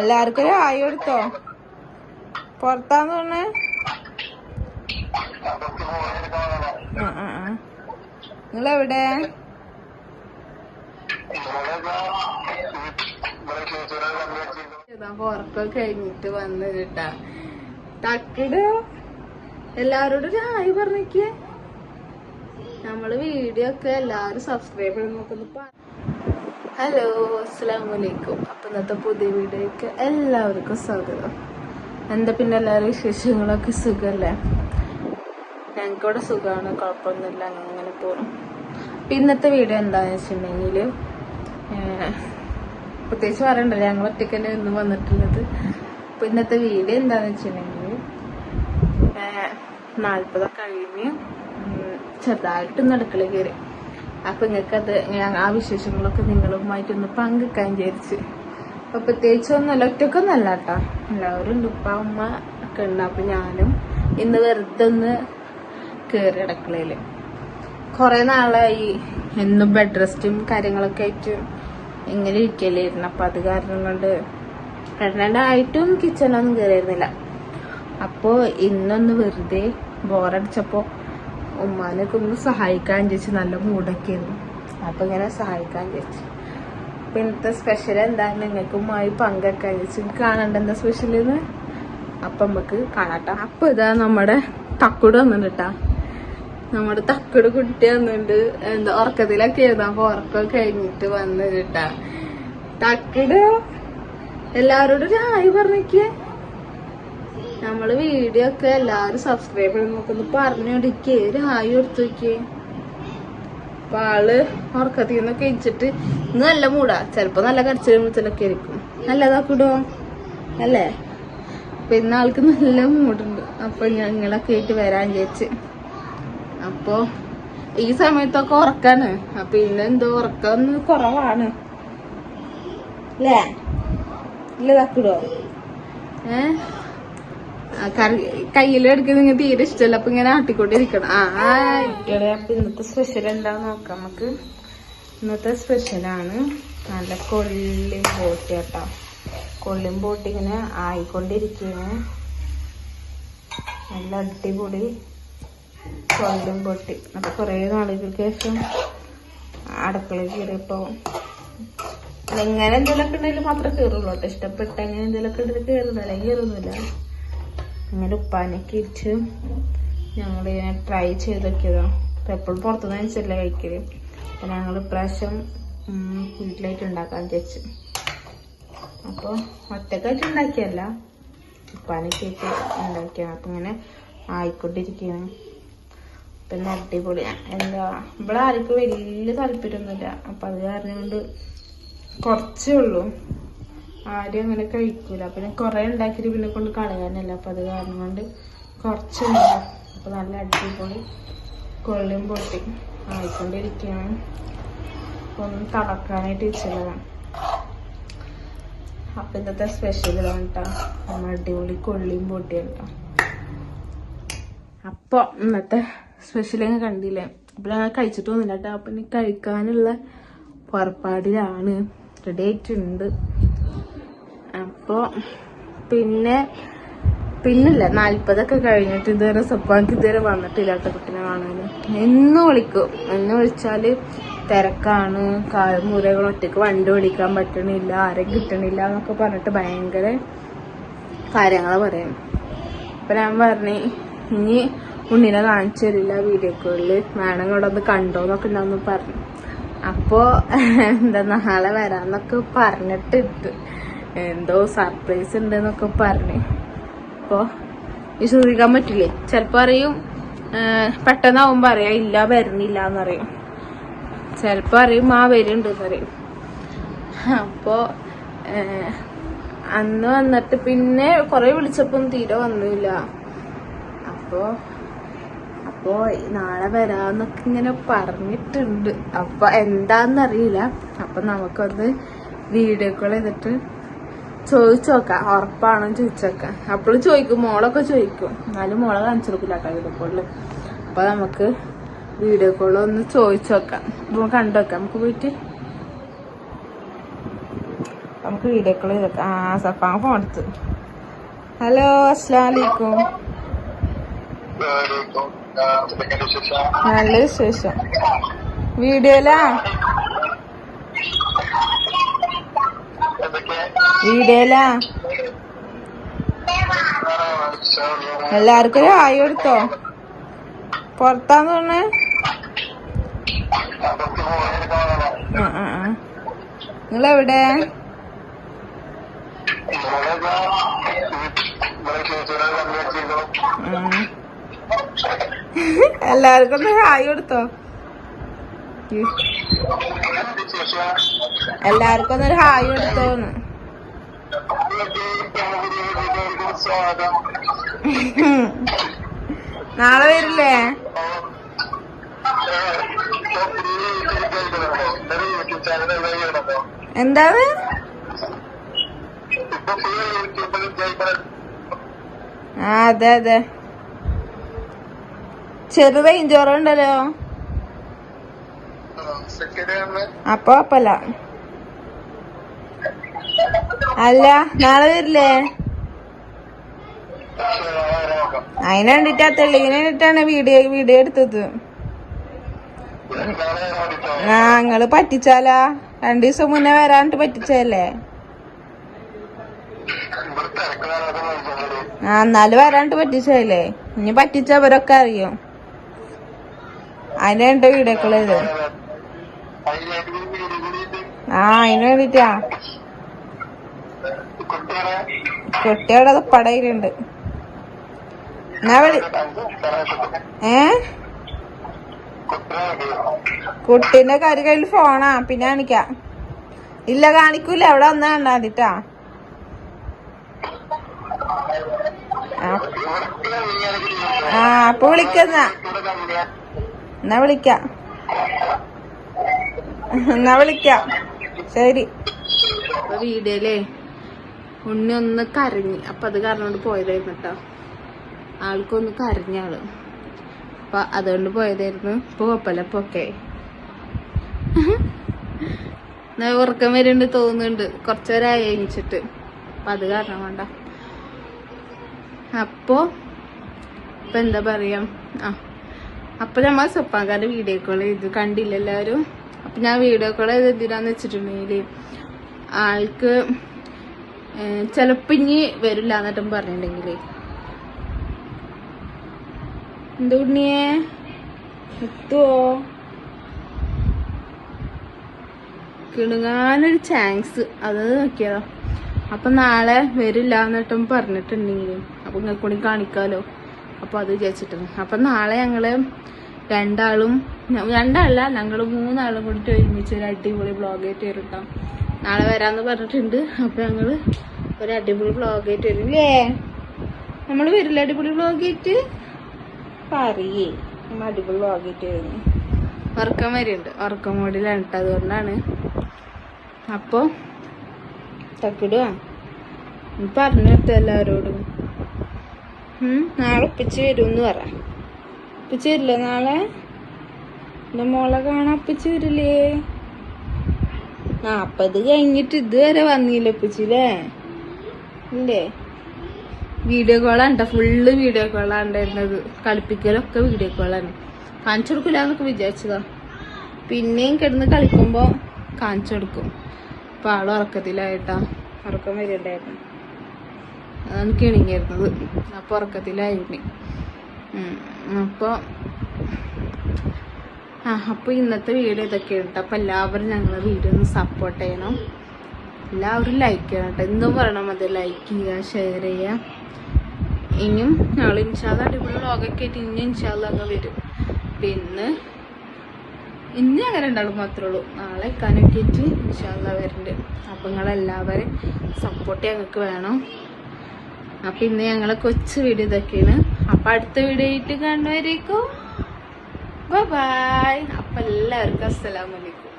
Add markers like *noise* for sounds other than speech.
എല്ലാവർക്കും ഒരു ആയി കൊടുത്തോ? പുറത്താന്ന് പറഞ്ഞ. നിങ്ങളെവിടെ? ഉറക്കം കഴിഞ്ഞിട്ട് വന്ന് കേട്ടാ. തക്കിട്. എല്ലാരോടും ഒരു ആയി പറഞ്ഞിക്കേ നമ്മൾ വീഡിയോ ഒക്കെ എല്ലാരും സബ്സ്ക്രൈബ് ചെയ്ത് നോക്കുന്നു ഹലോ അസ്സാം വലൈക്കും അപ്പൊ ഇന്നത്തെ പുതിയ വീഡിയോയ്ക്ക് എല്ലാവർക്കും സ്വാഗതം. എന്താ പിന്നെ എല്ലാവരും വിശേഷങ്ങളൊക്കെ സുഖല്ലേ? ഞങ്ങൾക്കിവിടെ സുഖമാണ് കുഴപ്പമൊന്നുമില്ല അങ്ങനെ പോകും അപ്പൊ ഇന്നത്തെ വീഡിയോ എന്താന്ന് വെച്ചിട്ടുണ്ടെങ്കിൽ പ്രത്യേകിച്ച് പറയണ്ടല്ലോ ഞങ്ങൾ ഒറ്റയ്ക്കല്ലേ ഇന്ന് വന്നിട്ടുള്ളത്. അപ്പൊ ഇന്നത്തെ വീഡിയോ എന്താന്ന് വെച്ചിട്ടുണ്ടെങ്കിൽ നാൽപ്പതൊക്കെ കഴിഞ്ഞ് ചെറുതായിട്ട് നടക്കളി കയറി അപ്പൊ നിങ്ങൾക്കത് ആ വിശേഷങ്ങളൊക്കെ നിങ്ങളുമായിട്ടൊന്ന് പങ്കുവെക്കാൻ വിചാരിച്ച്. അപ്പൊ പ്രത്യേകിച്ച് ഒന്നുമല്ല ഒറ്റക്കൊന്നല്ല കേട്ടോ. എല്ലാവരും ഉപ്പ ഉമ്മ ഒക്കെ ഉണ്ട്. അപ്പൊ ഞാനും ഇന്ന് വെറുതെ ഒന്ന് കയറി അടുക്കളയിൽ കുറെ നാളായി. എന്നും ബെഡ് റെസ്റ്റും കാര്യങ്ങളൊക്കെ ആയിട്ട് ഇങ്ങനെ ഇരിക്കലായിരുന്നു. അപ്പൊ അത് കാരണം കൊണ്ട് രണ്ടായിട്ടും കിച്ചണൊന്നും കയറിയിരുന്നില്ല അപ്പോ ഇന്നൊന്ന് വെറുതെ ബോറടിച്ചപ്പോ ഉമ്മാനൊക്കെ ഒന്ന് സഹായിക്കാൻ ചേച്ചി നല്ല മൂടൊക്കെയായിരുന്നു. അപ്പൊ ഇങ്ങനെ സഹായിക്കാൻ ചേച്ചി അപ്പൊ ഇന്നത്തെ സ്പെഷ്യൽ എന്താ? നിങ്ങൾക്ക് ഉമ്മായി പങ്കൊക്കെ ചേച്ചി കാണണ്ട എന്താ സ്പെഷ്യൽ എന്ന് അപ്പൊ നമുക്ക് കാണാട്ടോ. അപ്പൊ ഇതാ നമ്മുടെ തക്കുട് വന്നിട്ടാ നമ്മുടെ തക്കുട് കുട്ടി വന്നിട്ട് എന്താ ഉറക്കത്തിലൊക്കെ ആയിരുന്നു അപ്പൊ ഉറക്കം കഴിഞ്ഞിട്ട് വന്ന് കേട്ടാ തക്കുട് എല്ലാരോടും ആയി പറഞ്ഞേ നമ്മൾ വീഡിയോ ഒക്കെ എല്ലാരും സബ്സ്ക്രൈബ് ചെയ്ത് നോക്കുന്നു പറഞ്ഞോടിക്കേ ഒരു ഹായ് കൊടുത്തു നോക്കിയേ. അപ്പൊ ആൾ ഉറക്കത്തിൽ നിന്നൊക്കെ ഇച്ചിട്ട് ഇന്ന് നല്ല മൂടാ ചെലപ്പോ നല്ല കരച്ചിലും മുച്ചലൊക്കെ ആയിരിക്കും. നല്ലതാക്കിടോ? അല്ലേ? അപ്പൊ ആൾക്ക് നല്ല മൂടുണ്ട് അപ്പൊ ഞങ്ങളൊക്കെ ആയിട്ട് വരാൻ വിചാരിച്ച്. അപ്പൊ ഈ സമയത്തൊക്കെ ഉറക്കാണ്. അപ്പൊ ഇന്നെന്തോ ഉറക്കം കുറവാണ്. അല്ലേ? ഇല്ല താക്കിടോ ഏഹ് കയ്യിലെടുക്കുന്ന നിങ്ങൾ തീരെ ഇഷ്ടമല്ല. അപ്പൊ ഇങ്ങനെ ആട്ടിക്കൊണ്ടിരിക്കണം. ആ ഇന്നത്തെ സ്പെഷ്യൽ എന്താന്ന് നോക്കാം നമുക്ക്. ഇന്നത്തെ സ്പെഷ്യലാണ് നല്ല കൊള്ളിയും പോട്ടി കേട്ടോ. കൊള്ളിയും പോട്ടി ഇങ്ങനെ ആയിക്കൊണ്ടിരിക്കുകയാണ്. നല്ല അടിപൊളി കൊള്ളിയും പൊട്ടി അപ്പൊ കുറേ നാളുകൾക്ക് ശേഷം അടുക്കളയിൽ കയറിയപ്പോ എങ്ങനെ എന്തെങ്കിലുമൊക്കെ ഉണ്ടെങ്കിൽ മാത്രമേ കയറുള്ളൂ കേട്ടോ. ഇഷ്ടപ്പെട്ട എങ്ങനെ എന്തെങ്കിലുമൊക്കെ ഉണ്ടെങ്കിൽ കയറുന്നില്ല അല്ലെങ്കിൽ കയറുന്നില്ല. അങ്ങനെ ഉപ്പാനൊക്കെ ഇട്ട് ഞങ്ങൾ ഇങ്ങനെ ട്രൈ ചെയ്ത് അപ്പം എപ്പോഴും പുറത്തുനിന്ന് അനുസരിച്ചല്ല കഴിക്കൽ. അപ്പം ഞങ്ങൾ ഇപ്രാവശ്യം വീട്ടിലായിട്ട് ഉണ്ടാക്കാൻ വിചാരിച്ചു. അപ്പോൾ ഒറ്റക്കായിട്ട് ഉണ്ടാക്കിയല്ല. ഉപ്പാനൊക്കെ ഇട്ട് ഉണ്ടാക്കിയാണ് അപ്പം ഇങ്ങനെ ആയിക്കൊണ്ടിരിക്കുകയാണ് പിന്നെ അടിപൊളി. എന്താ ഇവിടെ ആർക്കും വലിയ താല്പര്യമൊന്നുമില്ല. അപ്പം അത് കാരണം കൊണ്ട് കുറച്ചേ ഉള്ളൂ. ആരും അങ്ങനെ കഴിക്കൂല. പിന്നെ കുറെ ഉണ്ടാക്കിയിട്ട് പിന്നെ കൊണ്ട് കളയാനല്ല. അപ്പൊ അത് കാരണം കൊണ്ട് കുറച്ചുണ്ട് അപ്പൊ നല്ല അടിപൊളി കൊള്ളിയും പൊട്ടി ആയിക്കൊണ്ടിരിക്കുകയാണ്. ഒന്ന് തളക്കാനായിട്ട് വെച്ചതാണ്. അപ്പൊ ഇന്നത്തെ സ്പെഷ്യൽ ഇതാണ് കേട്ടോ നമ്മൾ അടിപൊളി കൊള്ളിയും പൊട്ടിയാണ് കേട്ടോ അപ്പൊ ഇന്നത്തെ സ്പെഷ്യൽ കണ്ടില്ലേ? അപ്പൊ ഞാൻ കഴിച്ചിട്ടൊന്നുമില്ല കേട്ടോ അപ്പൊ ഇനി കഴിക്കാനുള്ള പുറപ്പാടിലാണ്. റെഡി ആയിട്ടുണ്ട്. അപ്പൊ പിന്നെ പിന്നില്ല നാല്പതൊക്കെ കഴിഞ്ഞിട്ട് ഇതുവരെ സ്വപ്നക്ക് ഇതുവരെ വന്നിട്ടില്ലാത്ത കുട്ടിനെ കാണാൻ. എന്ന് വിളിക്കും. എന്ന് വിളിച്ചാൽ തിരക്കാണ്. കാൽമുരകൾ ഒറ്റയ്ക്ക് വണ്ടി ഓടിക്കാൻ പറ്റണില്ല ആരും കിട്ടണില്ല എന്നൊക്കെ പറഞ്ഞിട്ട് ഭയങ്കര കാര്യങ്ങൾ പറയും അപ്പൊ ഞാൻ പറഞ്ഞു ഇനി ഉണ്ണിനെ കാണിച്ചു തരില്ല വീഡിയോ കോളിൽ വേണം ഇവിടെ ഒന്ന് കണ്ടോന്നൊക്കെ പറഞ്ഞു. അപ്പോ എന്താ നാളെ വരാന്നൊക്കെ പറഞ്ഞിട്ട് ഇട്ട്. എന്തോ സർപ്രൈസ് ഉണ്ട് എന്നൊക്കെ പറഞ്ഞു. അപ്പൊ വിശ്വസിക്കാൻ പറ്റില്ലേ? ചെലപ്പോ അറിയും പെട്ടെന്നാവുമ്പോ അറിയാം ഇല്ല വരുന്നില്ല എന്നറിയും ചെലപ്പോ അറിയും ആ വരുന്നുണ്ട് എന്നറിയും അപ്പോ അന്ന് വന്നിട്ട് പിന്നെ കൊറേ വിളിച്ചപ്പോ തീരെ വന്നില്ല. അപ്പോ അപ്പോ നാളെ വരാന്നൊക്കെ ഇങ്ങനെ പറഞ്ഞിട്ടുണ്ട്. അപ്പൊ എന്താന്നറിയില്ല. അപ്പൊ നമുക്കൊന്ന് വീഡിയോ കോൾ ചെയ്തിട്ട് ചോദിച്ചു നോക്കാം ഉറപ്പാണോ ചോദിച്ചോക്കാം. അപ്പോഴും ചോദിക്കും മോളൊക്കെ ചോദിക്കും. എന്നാലും മോളെ കാണിച്ചു കൊടുക്കില്ല വീഡിയോ കോളിൽ അപ്പൊ നമുക്ക് വീഡിയോ കോൾ ഒന്ന് ചോദിച്ചു നോക്കാം അപ്പൊ കണ്ടു നോക്കാം. നമുക്ക് പോയിട്ട് നമുക്ക് വീഡിയോ കോൾ ചെയ്ത് ആ സഫാ ഫോൺ എടുത്ത്. ഹലോ അസ്സാം വലൈക്കും. നല്ല വിശേഷം. വീഡിയോയിലാ വീഡിയോയിലാ എല്ലാവർക്കും ആയി കൊടുത്തോ? പുറത്താന്ന് ആ നിങ്ങളെവിടെ? എല്ലാവർക്കും ഒന്ന് ഹായ് കൊടുത്തോ? എല്ലാവർക്കും ഒന്നൊരു ഹായ് കൊടുത്തോന്ന്. *laughs* നാളെ വരില്ലേ? എന്താണ് ആ അതെ അതെ. ചെറു റേഞ്ച് കുറവുണ്ടല്ലോ അപ്പൊ അപ്പല്ല അല്ല നാളെ വരില്ലേ? അതിനെ തെളിവിനെ കണ്ടിട്ടാണ് വീഡിയോ വീഡിയോ എടുത്തത്. ആ നിങ്ങൾ പറ്റിച്ചാലാ? രണ്ടു ദിവസം മുന്നേ വരാണ്ട് പറ്റിച്ചല്ലേ ആ എന്നാലും വരാണ്ട് പറ്റിച്ചല്ലേ ഇനി പറ്റിച്ച അവരൊക്കെ അറിയും. അതിന് കോൾ ആ അതിന് വേണ്ടിട്ടാ കുട്ടിയുടെ പടയിലുണ്ട്. എന്നാ വിളി ഏ? കുട്ടീന്റെ കരു കയ്യിൽ ഫോണാ പിന്നെ കാണിക്കാം. ഇല്ല കാണിക്കൂല. അവിടെ വന്നാ കണ്ടാതിട്ടാ. ആ. അപ്പൊ വിളിക്കുന്ന എന്നാ. വിളിക്ക. എന്നാ വിളിക്ക. ശരി. വീഡിയോയിലേ ഉണ്ണി ഒന്ന് കരഞ്ഞ്. അപ്പൊ അത് കാരണം കൊണ്ട് പോയതായിരുന്നു കേട്ടോ ആൾക്കൊന്ന് കരഞ്ഞ ആൾ. അപ്പൊ അതുകൊണ്ട് പോയതായിരുന്നു. ഇപ്പൊ കുഴപ്പമില്ല ഇപ്പൊ ഓക്കെ ഉറക്കം വരുന്നുണ്ട് തോന്നുന്നുണ്ട്. കുറച്ചുപേരായി എണിച്ചിട്ട്. അപ്പൊ അത് കാരണം വേണ്ട അപ്പോ ഇപ്പൊ എന്താ പറയാ? ആ അപ്പൊ നമ്മ സ്വപ്പാക്കാരുടെ വീഡിയോ കോൾ ചെയ്തു കണ്ടില്ല എല്ലാവരും അപ്പൊ ഞാൻ വീഡിയോ കോൾ ചെയ്ത് എന്തിനാന്ന് വെച്ചിട്ടുണ്ടെങ്കിൽ ആൾക്ക് ഏഹ് ചെലപ്പോ ഇനി വരില്ല എന്നിട്ടും പറഞ്ഞിട്ടുണ്ടെങ്കിലേ എന്തുണ്ണിയേ എത്തുവോ? കിണുങ്ങാനൊരു ചാൻസ്. അത് നോക്കിയതാ. അപ്പൊ നാളെ വരില്ല എന്നിട്ടും പറഞ്ഞിട്ടുണ്ടെങ്കിലും. അപ്പൊ നിങ്ങൾക്ക് കൂടി കാണിക്കാലോ. അപ്പൊ അത് വിചാരിച്ചിട്ടുണ്ട് അപ്പൊ നാളെ ഞങ്ങൾ രണ്ടാളും രണ്ടാളല്ല ഞങ്ങൾ മൂന്നാളും കൂടി ഒരുമിച്ച് ഒരു അടിപൊളി ബ്ലോഗ് ആയിട്ട് വരും ട്ടോ. നാളെ വരാന്ന് പറഞ്ഞിട്ടുണ്ട്. അപ്പൊ ഞങ്ങൾ ഒരു അടിപൊളി ബ്ലോഗ് ആയിട്ട് വരും ഇല്ലേ നമ്മൾ വരില്ല അടിപൊളി ബ്ലോഗ് ആയിട്ട്? പറയേ. നമ്മൾ അടിപൊളി ബ്ലോഗ് ആയിട്ട് വരുന്നു ഉറക്കം വരുന്നുണ്ട് ഉറക്കം മോഡിലാണ് കേട്ടോ അതുകൊണ്ടാണ്. അപ്പൊ തക്കിടുക പറഞ്ഞു കൊടുത്ത എല്ലാവരോടും. നാളെ ഒപ്പിച്ച് വരും എന്ന് പറ. ഒപ്പിച്ച് വരില്ലേ നാളെ? എന്റെ മോളെ കാണാൻ ഒപ്പിച്ച് വരില്ലേ? നാപ്പത് കഴിഞ്ഞിട്ട് ഇതുവരെ വന്നില്ല ഉപ്പിച്ചില്ലേ ഇല്ലേ? വീഡിയോ കോളാണ് ട്ടോ. ഫുള്ള് വീഡിയോ കോളാണ് കളിപ്പിക്കലൊക്കെ വീഡിയോ കോളാണ് കാണിച്ചു കൊടുക്കില്ല എന്നൊക്കെ വിചാരിച്ചതാ. പിന്നെയും കിടന്ന് കളിക്കുമ്പോ കാണിച്ചു കൊടുക്കും. അപ്പൊ ആൾ ഉറക്കത്തിലായിട്ടാ. ഉറക്കം വരുന്നുണ്ടായിരുന്നു അതാണ് കിണിങ്ങിയിരുന്നത് അപ്പൊ ഉറക്കത്തിലായിരുന്നു ഉം. ആ അപ്പൊ ഇന്നത്തെ വീഡിയോ ഇതൊക്കെ ഉണ്ട് അപ്പൊ എല്ലാവരും ഞങ്ങളെ വീഡിയോ ഒന്ന് സപ്പോർട്ട് ചെയ്യണം. എല്ലാവരും ലൈക്ക് ചെയ്യണം കേട്ടോ. എന്തും പറയണം അത് ലൈക്ക് ചെയ്യുക ഷെയർ ചെയ്യുക. ഇനിയും ഞങ്ങൾ ഇൻഷാല്ല അടിപൊളി വ്ളോഗൊക്കെ ആയിട്ട് ഇനി ഇൻഷാല്ല അങ്ങ് വരും. പിന്നെ ഇന്ന് അങ്ങനെ ഉണ്ടാവും മാത്രമേ ഉള്ളൂ. നാളെ ഇക്കാനൊക്കെ ആയിട്ട് ഇൻഷാല്ല വരുന്നുണ്ട് അപ്പം നിങ്ങളെല്ലാവരും സപ്പോർട്ട് ഞങ്ങൾക്ക് വേണം. അപ്പം ഇന്ന് ഞങ്ങളെ കൊച്ചു വീഡിയോ ഇതൊക്കെയാണ്. അപ്പം അടുത്ത വീഡിയോ ആയിട്ട് കാണുന്നവരേക്കും ബൈ അപ്പം എല്ലാവർക്കും അസ്സലാമലൈക്കും